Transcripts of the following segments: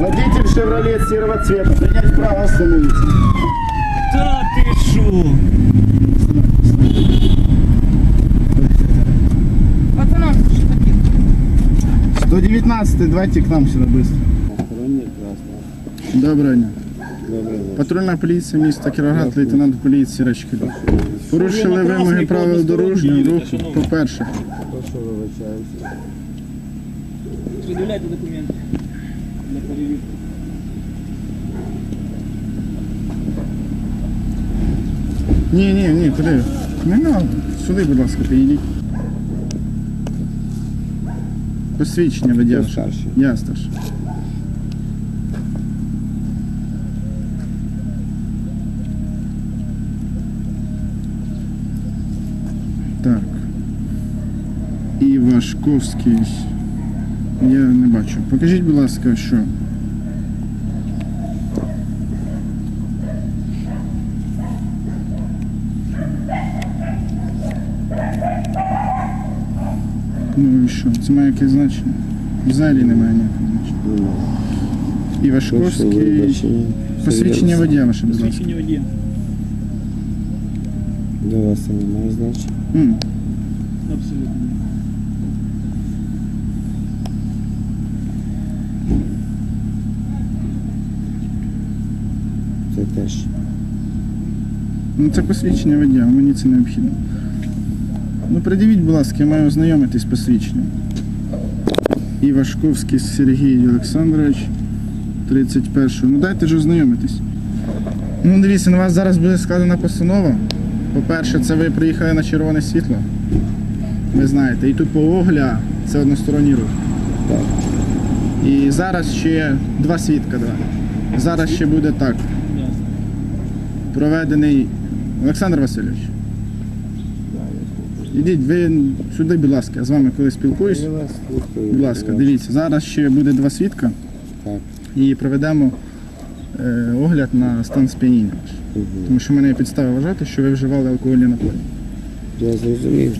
Водитель Chevrolet серого цвета. Занять право остановиться. Та ти шо? Що таке? 119 давайте к нам сюда быстро. Доброго дня. Патрульна поліція міста Кіровоград, лейтенант поліції Рачкіль. Порушили вимоги правил дорожнього руху. По-перше, Придивляйте документи для перевірки. ні, ні, ні, куди? Не надо. Сюди, будь ласка, підійдіть. Посвідчення водія. Хто старший? Я старший. І Вашковський. Я не бачу. Покажіть, будь ласка, що. Ну і що? Це має якесь значення? Взагалі немає ніякого значення. І Вашковський. Посвідчення водія ваше, будь ласка. Посвідчення водія. Для вас це не має значення. М, Абсолютно. Це теж. Ну це посвідчення водія, мені це необхідно. Ну придивіть, будь ласка, я маю ознайомитись з посвідченням. І Вашковський Сергій Олександрович, 31. Ну дайте ж ознайомитись. Ну дивіться, на вас зараз буде складена постанова. По-перше, це ви приїхали на червоне світло. Ви знаєте, і тут по огля це односторонній рух. І зараз ще два свідка. Два. Зараз ще буде так. Проведений Олександр Васильович. Ідіть, ви сюди, будь ласка, я з вами коли спілкуюсь. Будь ласка, дивіться, зараз ще буде два свідка і проведемо е, огляд на стан сп'яніння. Тому що в мене є підстави вважати, що ви вживали алкогольні напої. Я зрозумів.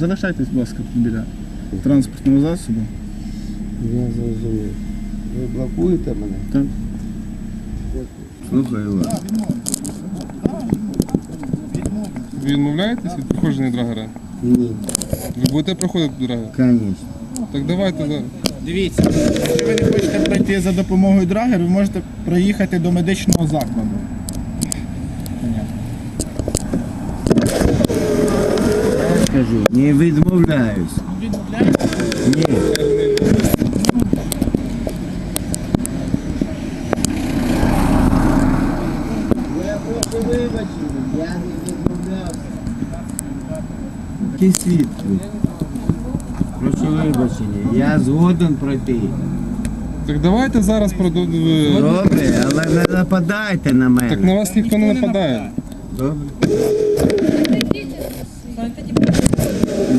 Залишайтесь, будь ласка, біля транспортного засобу. Я зрозумів. Ви блокуєте мене? Так. Слухаю вас. Ви відмовляєтесь від проходження драгера? Ні, Ви будете проходити драгер? звісно. Так давайте за. Дивіться, якщо ви не хочете пройти за допомогою драгер, ви можете проїхати до медичного закладу. Скажу, не відмовляюсь. Ні. Я прошу вибачення, я не відмовлявся. Який світ тут? Прошу вибачення, я згоден пройти. Так давайте зараз проду... Добре, але не нападайте на мене. Так на вас ніхто не нападає. Добре.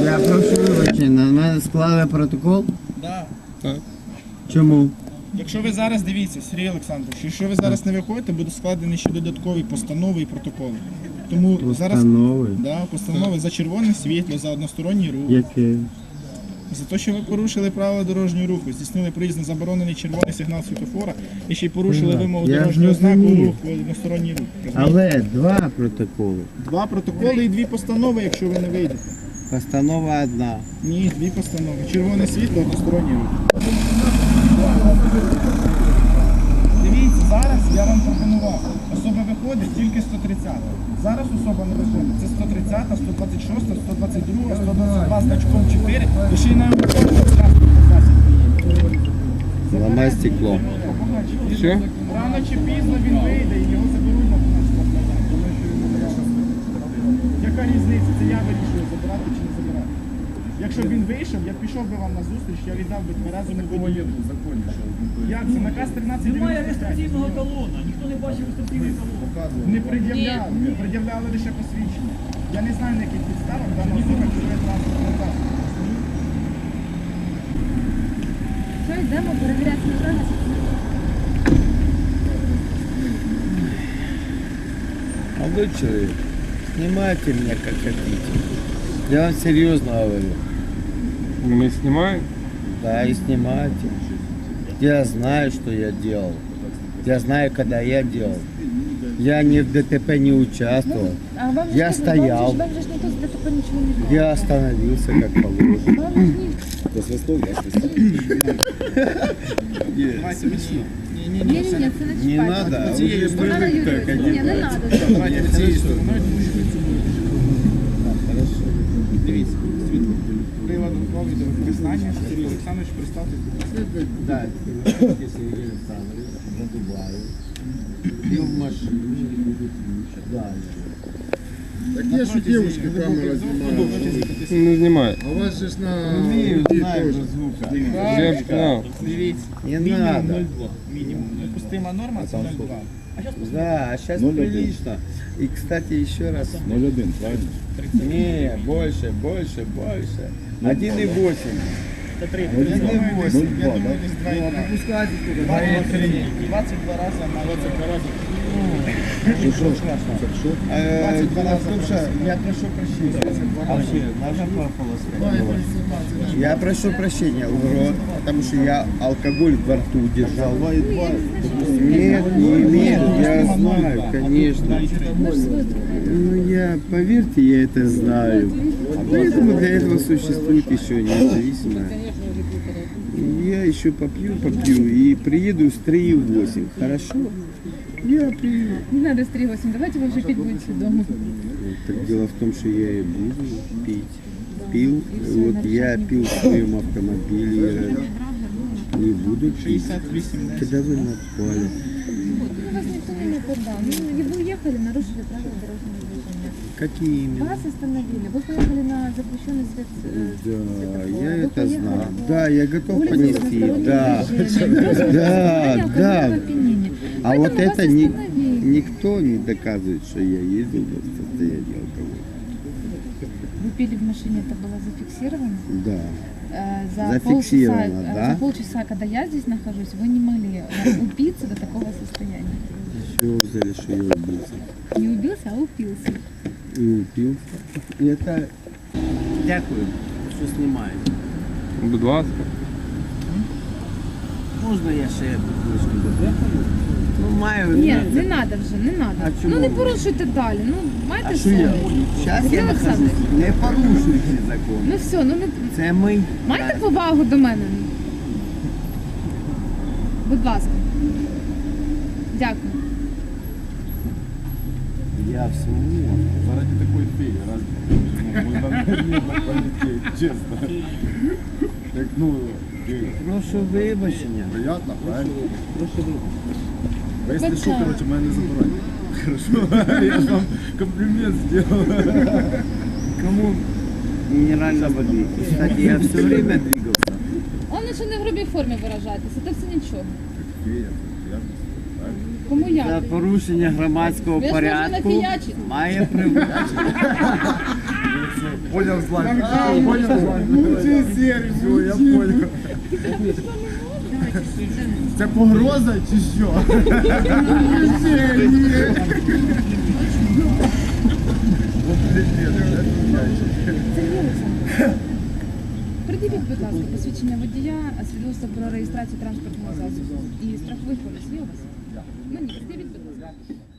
Я прошу вибачення, на мене склали протокол. Так. Чому? Якщо ви зараз дивіться, Сергій Олександрович, якщо ви зараз не виходите, буде складені ще додаткові постанови і протоколи. Тому зараз Постанови. да, постанови за червоне світло, за односторонній рух, Яке? за те, що ви порушили правила дорожнього руху, здійснили приїзд на заборонений червоний сигнал світофора і ще й порушили Так, вимогу я дорожнього знаку зрозумів. руху, односторонній рух. Але два протоколи. Два протоколи і дві постанови, якщо ви не вийдете. Постанова одна. Ні, дві постанови. Червоне світло, односторонній рух. Дивіться, зараз я вам пропонував. Особа виходить тільки 130. Зараз особа не виходить. Це 130, 126, 122, 122 з значком 4. І ще й на. Ламай стекло. Рано чи пізно він вийде і його якщо б він вийшов, я пішов би вам на зустріч, я віддав би два рази на кого тверезому водію. Як це наказ 13 Немає реєстраційного талона, ніхто не бачив реєстраційний талон. Не пред'являли, пред'являли лише посвідчення. Я не знаю, на яких підставах дана особа керує транспортним засобом. Що йдемо перевіряти можливості? А вы что, снимайте меня как хотите. Я вам серьезно говорю. Ми знімаємо? Да, и снимайте. Я знаю, что я делал. Я знаю, когда я делал. Я не в ДТП не участвовал. А вам же Я не- стоял. Вам же, вам же ж ніхто з ДТП нічого не знає. Я остановился как положено. Вам же ж ні- Ні, ні, ні, це не Не чіпайте. надо, а Ні, уже Вона на привык Юрію. так Ні, не одевать. треба. Дивіться, світло. Приладом крові до використання Сергій Олександрович представте. Да, Сергей Александрович, за Дубаю. И в машине. Да. Так є ж у дівчинки камера знімає. Не знімає. А у вас же ж на Умею, руки знаю теж. же звука. Я б знав. Дивіться, Не мінімум надо. 0,2. Мінімум. Допустима норма це 0,2. А зараз Да, а сейчас прилично. И, кстати, еще раз. 0,1, правильно? Не, больше, больше, больше. 1,8. 3. 1,8. Я думаю, здесь 2 Ну, а 22 раза на 22 раза. Ну, что ж, раза. Слушай, я прошу прощения. Вообще, наша. Я прошу прощения, потому что я алкоголь во рту держал. Нет, не имею конечно. Ну я, поверьте, я это знаю. Поэтому для этого существует еще независимое. Я еще попью, попью и приеду с 3,8. Хорошо? Я приеду. Не надо стригатися, давайте ви вже піть будете дома. Так дело в том, что я и буду пить. Пил, вот я пил в своем автомобиле, не буду пить. Когда вы напали? Ну. Ну, нарушили правила дорожнього движення. Какие именно? Вас остановили. Вы поехали на запрещенный свет. э, Да, я Вы это знаю. Да, я готов понести. Да. движения. Да, да. А вот это никто не доказывает, что я ездил в состоянии алкоголя. Вы пили в машине, это было зафиксировано? Да. Э, За Зафиксировано, полчаса, э, да? За полчаса, когда я здесь нахожусь, вы не могли упиться до такого состояния. Все взяли, что я убился. Не убился, а упился. И упился. И это... Дякую, що знімаєте. Будь ласка. Можна я ще трошки додихаю? Ну, маю. Ні, не треба вже, не треба. А чому? Ну не порушуйте далі. Ну майте А що я? совість. Зараз Сергій я нахожусь. Олександрович. Не порушуйте закон. Ну все, ну не Це ми. майте повагу до мене. Будь ласка. Дякую. Я в своєму. Заради такої феї, раз ну, можна не полететь, чесно. Так, ну, ти- Прошу вибачення. приятно, правильно? Прошу вибачення. А якщо що, Вибачаю. короче, мене не забирають. Хорошо, я ж вам комплімент зробив. Кому минеральной воды. Кстати, я все время двигался. Головне, що не в грубій формі виражатися, це все нічого. Фея, приятно. Кому За порушення громадського Ви ж можете порядку має привити. Понял, Злань. Понял, Злань. Я понял. Це погроза чи що? Олександрович, Придивіть, будь ласка, посвідчення водія, свідоцтво про реєстрацію транспортного засобу і 何言ってるってこと